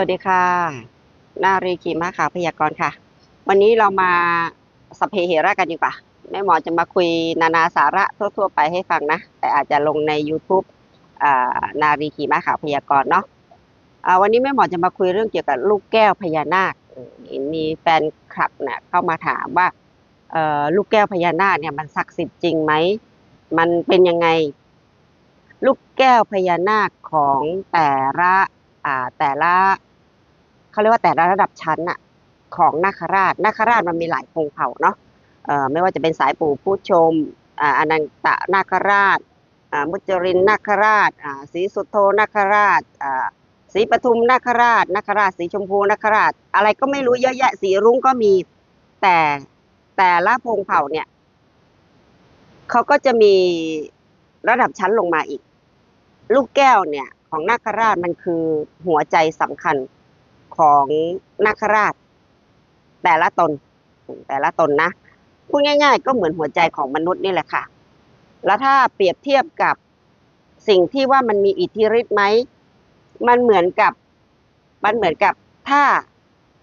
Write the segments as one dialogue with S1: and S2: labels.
S1: วัสดีค่ะ นารีขีมาขาวพยากรณ์ค่ะ วันนี้เรามาสเพเหระกันดีกว่าแม่หมอจะมาคุยนานาสาระทั่ว ๆ ไปให้ฟังนะ แต่อาจจะลงใน YouTube นารีขีมาขาวพยากรณ์เนาะวันนี้แม่หมอจะมาคุยเรื่องเกี่ยวกับลูกแก้วพญานาค มีแฟนคลับเนี่ยเข้ามาถามว่าลูกแก้วพญานาคเนี่ยมันศักดิ์สิทธิ์จริงไหม มันเป็นยังไง ลูกแก้วพญานาคของแต่ละแต่ละ เขาเรียกว่าแต่ละระดับชั้นอะของนาคราชนาคราชมันมีหลายพงเผ่าเนาะไม่ว่าจะเป็นสายปู่ผู้ชมอนันตนาคราชมุจรินนาคราชอ่าศรีสุโธนาคราชอ่าศรีปทุมนาคราชนาคราชสีชมพูนาคราช อะไรก็ไม่รู้เยอะแยะสีรุ้งก็มีแต่แต่ละพงเผ่าเนี่ยเขาก็จะมีระดับชั้นลงมาอีก ลูกแก้วเนี่ย ของนาคราชมันคือหัวใจสำคัญ ของนาคราช แต่ละตน แต่ละตนนะพูดง่าย ๆ ก็เหมือนหัวใจของมนุษย์นี่แหละค่ะ แล้วถ้าเปรียบเทียบกับสิ่งที่ว่ามันมีอิทธิฤทธิ์ไหม มันเหมือนกับ มันเหมือนกับถ้า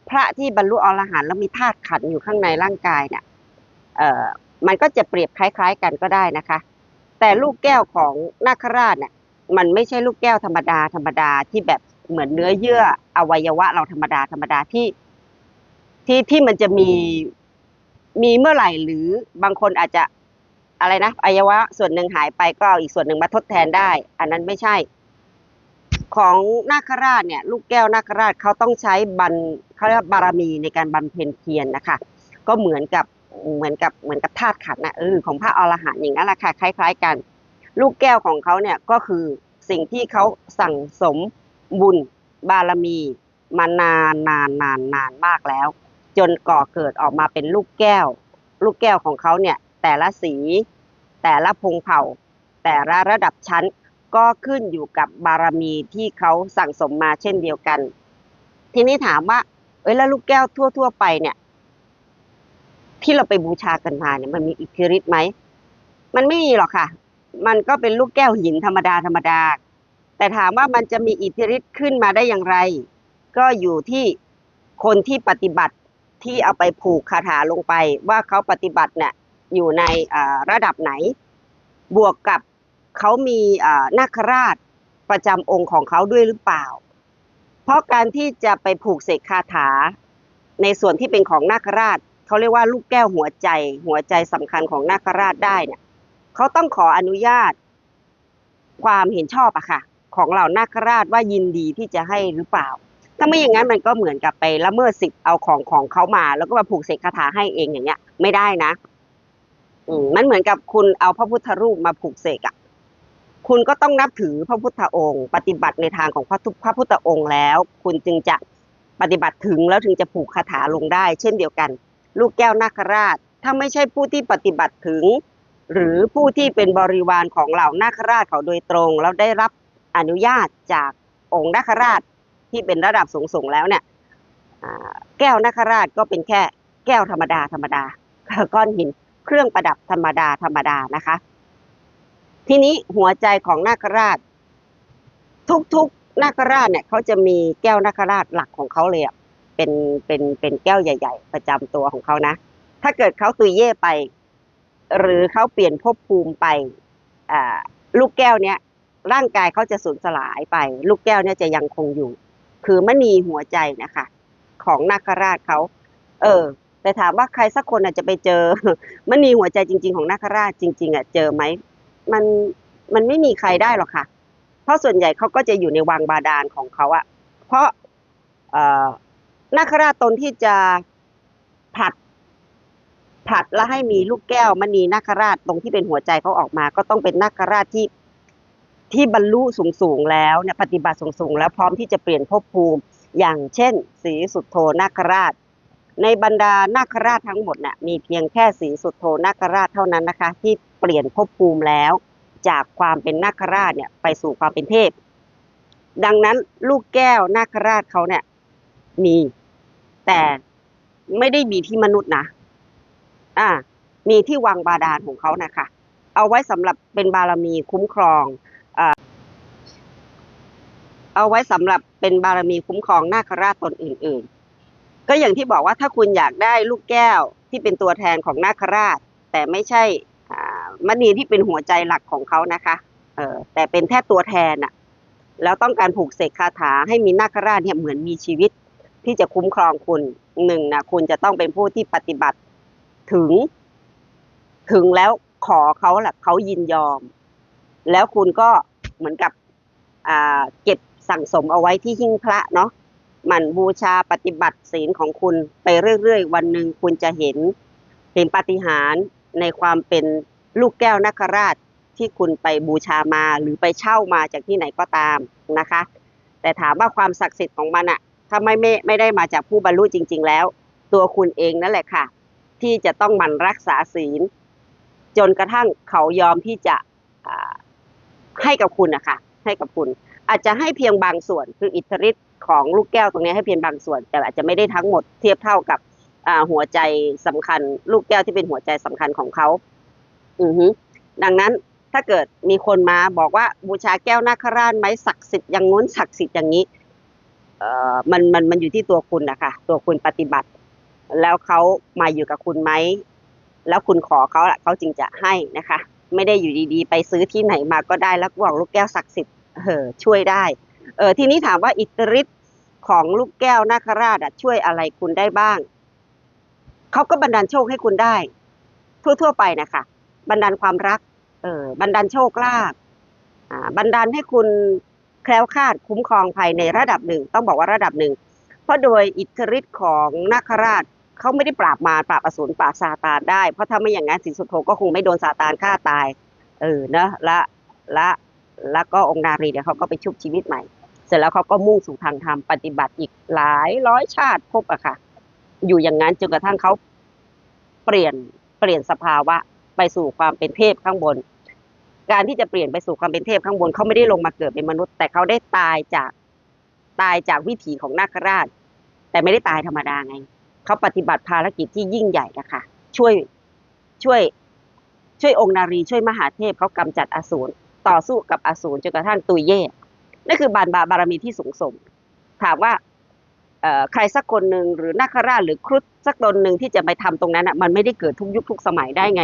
S1: พระที่บรรลุอรหันต์แล้วมีธาตุขันอยู่ข้างในร่างกายเนี่ย เอ่อ มันก็จะเปรียบคล้าย ๆ กันก็ได้นะคะ แต่ลูกแก้วของนาคราชเนี่ย มันไม่ใช่ลูกแก้วธรรมดาธรรมดาที่แบบ เหมือนเนื้อเยื่ออวัยวะเราธรรมดาธรรมดาที่ที่ที่มันจะมีมีเมื่อไหร่หรือบางคนอาจจะอะไรนะอวัยวะส่วนหนึ่งหายไปก็เอาอีกส่วนหนึ่งมาทดแทนได้ อันนั้นไม่ใช่ ของนาคราชเนี่ย ลูกแก้วนาคราชเขาต้องใช้บันเขาเรียกบารมีในการบำเพ็ญเพียรนะคะ ก็เหมือนกับเหมือนกับเหมือนกับธาตุขันธ์นะเออของพระอรหันต์อย่างนั้นแหละค่ะคล้าย ๆ กัน ลูกแก้วของเขาเนี่ยก็คือสิ่งที่เขาสั่งสม บุญบารมีมานานนานนานนานมากแล้ว จนก่อเกิดออกมาเป็นลูกแก้ว ลูกแก้วของเขาเนี่ย แต่ละสี แต่ละพงเผ่า แต่ละระดับชั้นก็ขึ้นอยู่กับบารมีที่เขาสั่งสมมาเช่นเดียวกัน ทีนี้ถามว่า เอ้ยแล้วลูกแก้วทั่ว ๆ ไปเนี่ย ที่เราไปบูชากันมาเนี่ยมันมีอิทธิฤทธิ์ไหมมันไม่มีหรอกค่ะ มันก็เป็นลูกแก้วหินธรรมดาธรรมดา แต่ถามว่ามันจะมีอิทธิฤทธิ์ขึ้นมาได้อย่างไร ก็อยู่ที่คนที่ปฏิบัติที่เอาไปผูกคาถาลงไป ว่าเขาปฏิบัติเนี่ยอยู่ในระดับไหน บวกกับเขามีนาคราชประจำองค์ของเขาด้วยหรือเปล่า เพราะการที่จะไปผูกเสกคาถา ในส่วนที่เป็นของนาคราชเขาเรียกว่าลูกแก้วหัวใจ หัวใจสำคัญของนาคราชได้เนี่ยเขาต้องขออนุญาตความเห็นชอบอะค่ะ ของเหล่านาคราชว่ายินดีที่จะให้หรือเปล่า ถ้าไม่อย่างนั้นมันก็เหมือนกับไปละเมิดสิทธิ์เอาของของเขามา แล้วก็มาผูกเสกคาถาให้เองอย่างเงี้ย ไม่ได้นะอืมมันเหมือนกับคุณเอาพระพุทธรูปมาผูกเสกอะคุณก็ต้องนับถือพระพุทธองค์ ปฏิบัติในทางของพระทุพระพุทธองค์แล้ว คุณจึงจะปฏิบัติถึงแล้วถึงจะผูกคาถาลงได้ เช่นเดียวกัน ลูกแก้วนาคราช ถ้าไม่ใช่ผู้ที่ปฏิบัติถึง หรือผู้ที่เป็นบริวารของเหล่านาคราชเขาโดยตรง แล้วได้รับ อนุญาตจากองค์นคราชที่เป็นระดับสูงๆแล้วเนี่ยแก้วนคราชก็เป็นแค่แก้วธรรมดาธรรมดาก้อนหินเครื่องประดับธรรมดาธรรมดานะคะ ทีนี้หัวใจของนาคราช ทุกๆนาคราชเนี่ยเขาจะมีแก้วนาคราชหลักของเขาเลยอะเป็นเป็นเป็นแก้วใหญ่ ๆ ประจำตัวของเขานะ ถ้าเกิดเขาตุยเย่ไป หรือเขาเปลี่ยนภพภูมิไปอ่าลูกแก้วเนี้ย ร่างกายเขาจะสูญสลายไป ลูกแก้วเนี่ยจะยังคงอยู่ คือมณีหัวใจนะคะ ของนาคราชเขาเออ แต่ถามว่าใครสักคนอาจจะไปเจอมณีหัวใจจริง ๆ ของนาคราชจริง ๆอะเจอไหมมันมันไม่มีใครได้หรอกค่ะ เพราะส่วนใหญ่เขาก็จะอยู่ในวังบาดาลของเขาอะเพราะเออนาคราชตนที่จะผัดผัดแล้วให้มีลูกแก้วมณีนาคราชตรงที่เป็นหัวใจเขาออกมา ก็ต้องเป็นนาคราชที่ ที่บรรลุสูงสูงแล้วเนี่ยปฏิบัติสูงสูงแล้วพร้อมที่จะเปลี่ยนภพภูมิ อย่างเช่นศรีสุดโทนาคราช ในบรรดานาคราชทั้งหมดเนี่ยมีเพียงแค่ศรีสุดโทนาคราชเท่านั้นนะคะ ที่เปลี่ยนภพภูมิแล้ว จากความเป็นนาคราชเนี่ยไปสู่ความเป็นเทพ ดังนั้นลูกแก้วนาคราชเขาเนี่ยมี แต่ไม่ได้มีที่มนุษย์นะอ่า มีที่วังบาดาลของเขานะคะ เอาไว้สำหรับเป็นบารมีคุ้มครอง เอาไว้สำหรับเป็นบารมีคุ้มครองนาคราชตนอื่น ๆ ก็อย่างที่บอกว่าถ้าคุณอยากได้ลูกแก้วที่เป็นตัวแทนของนาคราช แต่ไม่ใช่มณีที่เป็นหัวใจหลักของเขานะคะเออแต่เป็นแค่ตัวแทนอะแล้วต้องการผูกเสกคาถาให้มีนาคราชเนี่ยเหมือนมีชีวิตที่จะคุ้มครองคุณหนึ่งนะคุณจะต้องเป็นผู้ที่ปฏิบัติถึง ถึงแล้วขอเขาแหละเขายินยอม แล้วคุณก็เหมือนกับเก็บสั่งสมเอาไว้ที่หิ้งพระเนาะมันบูชาปฏิบัติศีลของคุณไปเรื่อยๆ วันหนึ่งคุณจะเห็นเห็นปาฏิหาริย์ในความเป็นลูกแก้วนาคราชที่คุณไปบูชามาหรือไปเช่ามาจากที่ไหนก็ตามนะคะ แต่ถามว่าความศักดิ์สิทธิ์ของมันอะถ้าไม่ไม่ไม่ได้มาจากผู้บรรลุจริง ๆ แล้ว ตัวคุณเองนั่นแหละค่ะ ที่จะต้องมันรักษาศีล จนกระทั่งเขายอมที่จะ ให้กับคุณนะคะให้กับคุณ อาจจะให้เพียงบางส่วนคืออิทธิฤทธิ์ของลูกแก้วตรงนี้ให้เพียงบางส่วน แต่อาจจะไม่ได้ทั้งหมดเทียบเท่ากับหัวใจสำคัญ ลูกแก้วที่เป็นหัวใจสำคัญของเขาอือฮึดังนั้นถ้าเกิดมีคนมาบอกว่าบูชาแก้วนาคราชไหมศักดิ์สิทธิ์อย่างงู้นศักดิ์สิทธิ์อย่างนี้เอ่อมันมันมันอยู่ที่ตัวคุณนะคะตัวคุณปฏิบัติ แล้วเขามาอยู่กับคุณไหมแล้วคุณขอเขาละเขาจึงจะให้นะคะ ไม่ได้อยู่ดีๆ ไปซื้อที่ไหนมาก็ได้แล้วบอกลูกแก้วศักดิ์สิทธิ์เออช่วยได้เออทีนี้ถามว่าอิทธิฤทธิ์ของลูกแก้วนาคราชช่วยอะไรคุณได้บ้างเขาก็บันดาลโชคให้คุณได้ ทั่วๆไปนะคะบันดาลความรัก เออบันดาลโชคลาภอ่าบันดาลให้คุณแคล้วคลาดคุ้มครองภัยในระดับหนึ่ง ต้องบอกว่าระดับหนึ่ง เพราะโดยอิทธิฤทธิ์ของนาคราช เขาไม่ได้ปราบมารปราบอสูรปราบซาตานได้ เพราะถ้าไม่อย่างนั้นสินสุโธก็คงไม่โดนซาตานฆ่าตาย เออเนอะละละแล้วก็องค์นารีเนี่ยเขาก็ไปชุบชีวิตใหม่ เสร็จแล้วเขาก็มุ่งสู่ทางธรรมปฏิบัติอีกหลายร้อยชาติพบอะค่ะ อยู่อย่างนั้นจนกระทั่งเขาเปลี่ยนเปลี่ยนสภาวะไปสู่ความเป็นเทพข้างบน การที่จะเปลี่ยนไปสู่ความเป็นเทพข้างบนเขาไม่ได้ลงมาเกิดเป็นมนุษย์ แต่เขาได้ตายจากตายจากวิถีของนาคราช แต่ไม่ได้ตายธรรมดาไง เขาปฏิบัติภารกิจที่ยิ่งใหญ่นะคะช่วยช่วยช่วยองค์นารีช่วยมหาเทพเขากำจัดอสูรต่อสู้กับอสูรจนกระทั่งตุยเย่นั่นคือบานบาบารมีที่สูงส่งถามว่าใครสักคนหนึ่งหรือนาคราชหรือครุฑสักตนหนึ่งที่จะไปทำตรงนั้นอะมันไม่ได้เกิดทุกยุคทุกสมัยได้ไง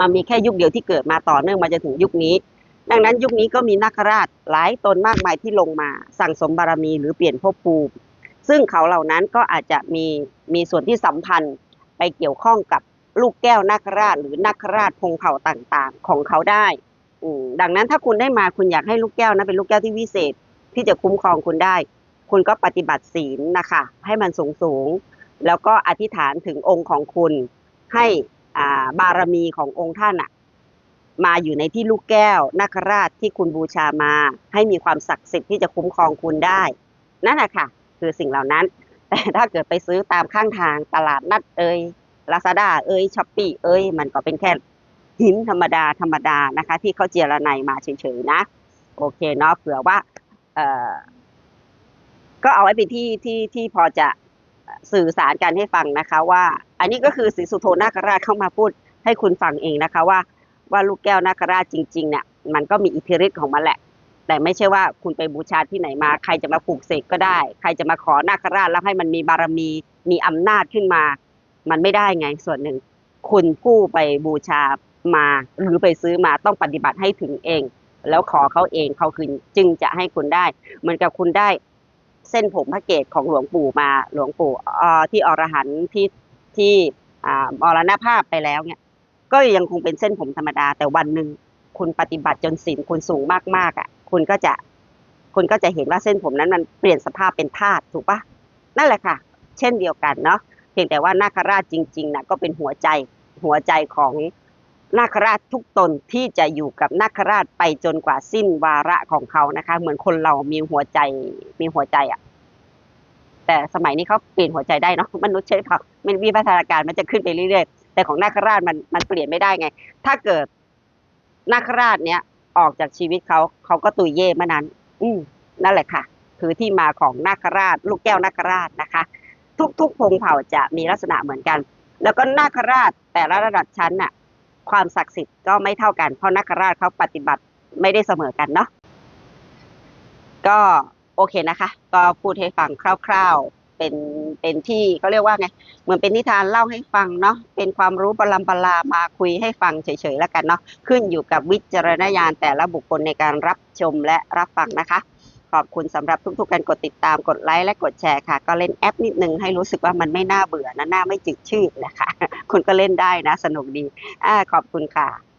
S1: มันมีแค่ยุคเดียวที่เกิดมาต่อเนื่องมาจนถึงยุคนี้ ดังนั้นยุคนี้ก็มีนาคราชหลายตนมากมายที่ลงมา สั่งสมบารมีหรือเปลี่ยนภพภูมิ ซึ่งเขาเหล่านั้นก็อาจจะมีมีส่วนที่สัมพันธ์ไปเกี่ยวข้องกับลูกแก้วนาคราช หรือนาคราชพงเผ่าต่างๆ ของเขาได้ดังนั้นถ้าคุณได้มาคุณอยากให้ลูกแก้วนะเป็นลูกแก้วที่วิเศษที่จะคุ้มครองคุณได้ คุณก็ปฏิบัติศีลนะคะให้มันสูงสูงแล้วก็อธิษฐานถึงองค์ของคุณ ให้อ่าบารมีขององค์ท่านอะมาอยู่ในที่ลูกแก้วนาคราชที่คุณบูชามา ให้มีความศักดิ์สิทธิ์ที่จะคุ้มครองคุณได้ นั่นแหละค่ะ คือสิ่งเหล่านั้น แต่ถ้าเกิดไปซื้อตามข้างทางตลาดนัดเอ่ยลาซาด้าเอ่ยช้อปปี้เอ่ยมันก็เป็นแค่หินธรรมดาธรรมดานะคะ ที่เขาเจรไนมาเฉยๆนะ โอเคเนาะเผื่อว่าเออก็เอาไว้เป็นที่ที่ที่พอจะสื่อสารกันให้ฟังนะคะว่า อันนี้ก็คือศรีสุโธนาคราชเข้ามาพูดให้คุณฟังเองนะคะว่าว่าลูกแก้วนาคราชจริงๆเนี่ยมันก็มีอิทธิฤทธิ์ของมันแหละ แต่ไม่ใช่ว่าคุณไปบูชาที่ไหนมา ใครจะมาปลูกเสกก็ได้ ใครจะมาขอนาคราชแล้วให้มันมีบารมีมีอำนาจขึ้นมา มันไม่ได้ไงส่วนหนึ่ง คุณผู้ไปบูชามาหรือไปซื้อมาต้องปฏิบัติให้ถึงเอง แล้วขอเขาเองเขาคือจึงจะให้คุณได้ เหมือนกับคุณได้ เส้นผมพระเกศของหลวงปู่มาหลวงปู่ที่อรหันต์ที่ที่อ่ามรณภาพไปแล้วเนี่ย ก็ยังคงเป็นเส้นผมธรรมดาแต่วันหนึ่งคุณปฏิบัติจนศีลคุณสูงมากๆอะ คุณก็จะคุณก็จะเห็นว่าเส้นผมนั้นมันเปลี่ยนสภาพเป็นธาตุถูกปะนั่นแหละค่ะ เช่นเดียวกันเนาะเพียงแต่ว่านาคราชจริงๆนะก็เป็นหัวใจหัวใจของนาคราชทุกตนที่จะอยู่กับนาคราชไปจนกว่าสิ้นวาระของเขานะคะ เหมือนคนเรามีหัวใจมีหัวใจอะ แต่สมัยนี้เขาเปลี่ยนหัวใจได้เนาะมนุษย์ใช่ปล่ามันวิวัฒนาการมันจะขึ้นไปเรื่อยๆแต่ของนาคราชมันมันเปลี่ยนไม่ได้ไง ถ้าเกิดนาคราชเนี้ย ออกจากชีวิตเขาเขาก็ตุยเย่เมื่อนั้น อืมนั่นแหละค่ะ คือที่มาของนาคราช ลูกแก้วนาคราชนะคะ ทุกๆพงเผ่าจะมีลักษณะเหมือนกัน แล้วก็นาคราชแต่ละระดับชั้นน่ะ ความศักดิ์สิทธิ์ก็ไม่เท่ากัน เพราะนาคราชเขาปฏิบัติไม่ได้เสมอกันเนาะก็โอเคนะคะ ก็พูดให้ฟังคร่าว ๆ เป็นเป็นที่เขาเรียกว่าไงเหมือนเป็นนิทานเล่าให้ฟังเนาะเป็นความรู้ปรำปรามาคุยให้ฟังเฉยๆแล้วกันเนาะขึ้นอยู่กับวิจารณญาณแต่ละบุคคลในการรับชมและรับฟังนะคะ ขอบคุณสำหรับทุกๆการกดติดตามกดไลค์และกดแชร์ค่ะ ก็เล่นแอปนิดนึงให้รู้สึกว่ามันไม่น่าเบื่อนะหน้าไม่จืดชืดนะคะคุณก็เล่นได้นะ สนุกดีอ่าขอบคุณค่ะ